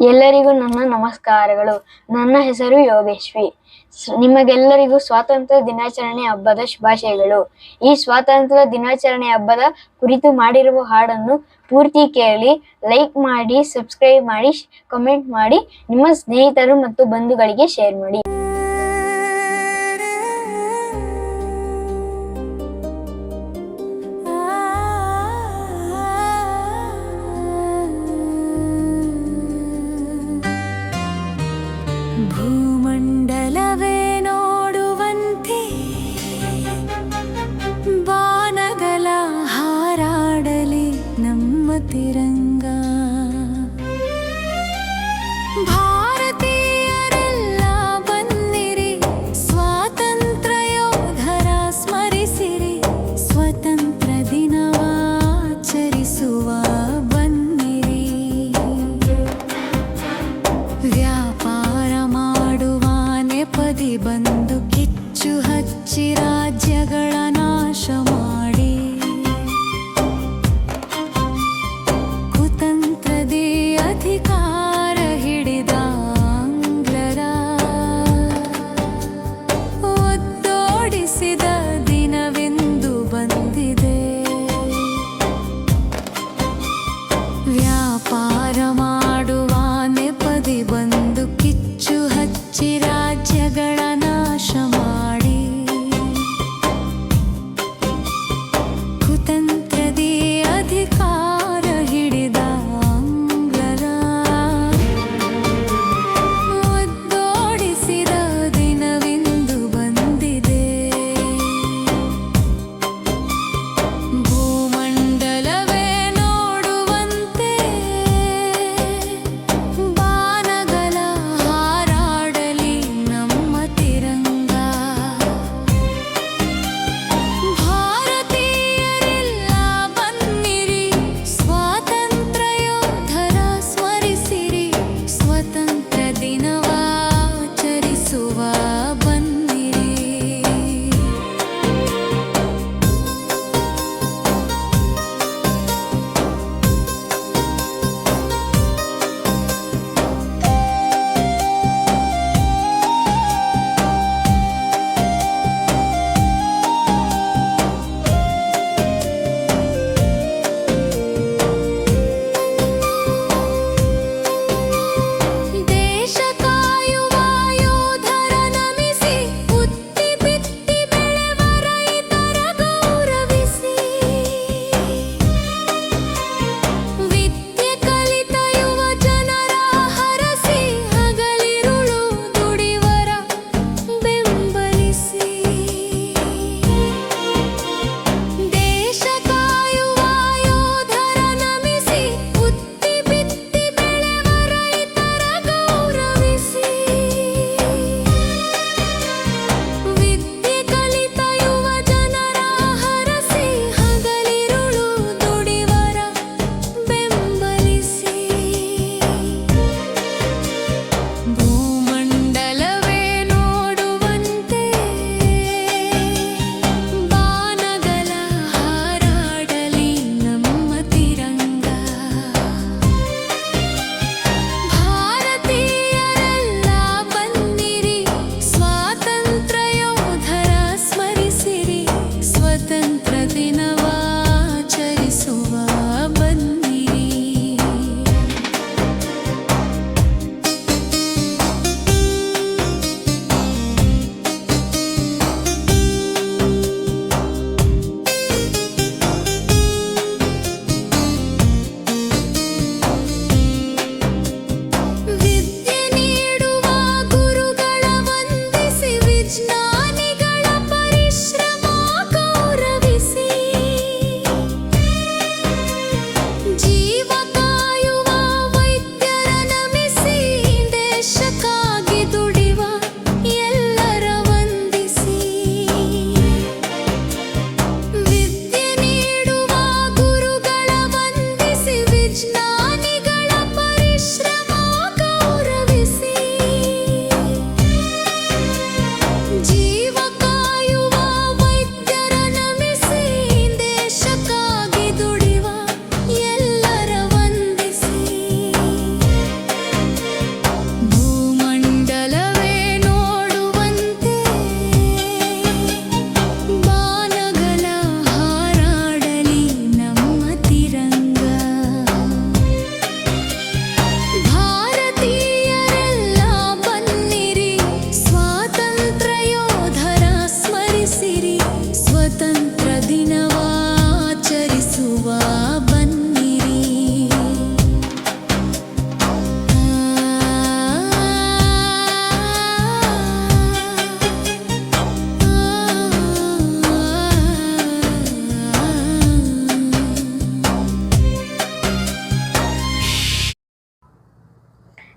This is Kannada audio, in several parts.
ಎಲ್ಲರಿಗೂ ನನ್ನ ನಮಸ್ಕಾರಗಳು. ನನ್ನ ಹೆಸರು ಯೋಗೇಶ್ವಿ. ನಿಮಗೆಲ್ಲರಿಗೂ ಸ್ವಾತಂತ್ರ್ಯ ದಿನಾಚರಣೆ ಹಬ್ಬದ ಶುಭಾಶಯಗಳು. ಈ ಸ್ವಾತಂತ್ರ್ಯ ದಿನಾಚರಣೆ ಹಬ್ಬದ ಕುರಿತು ಮಾಡಿರುವ ಹಾಡನ್ನು ಪೂರ್ತಿ ಕೇಳಿ, ಲೈಕ್ ಮಾಡಿ, ಸಬ್ಸ್ಕ್ರೈಬ್ ಮಾಡಿ ಕಮೆಂಟ್ ಮಾಡಿ, ನಿಮ್ಮ ಸ್ನೇಹಿತರು ಮತ್ತು ಬಂಧುಗಳಿಗೆ ಶೇರ್ ಮಾಡಿ. ನಮ್ಮ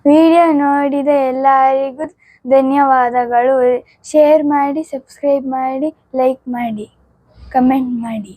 ವಿಡಿಯೋ ನೋಡಿದ ಎಲ್ಲರಿಗೂ ಧನ್ಯವಾದಗಳು. ಶೇರ್ ಮಾಡಿ ಸಬ್ಸ್ಕ್ರೈಬ್ ಮಾಡಿ ಲೈಕ್ ಮಾಡಿ ಕಮೆಂಟ್ ಮಾಡಿ.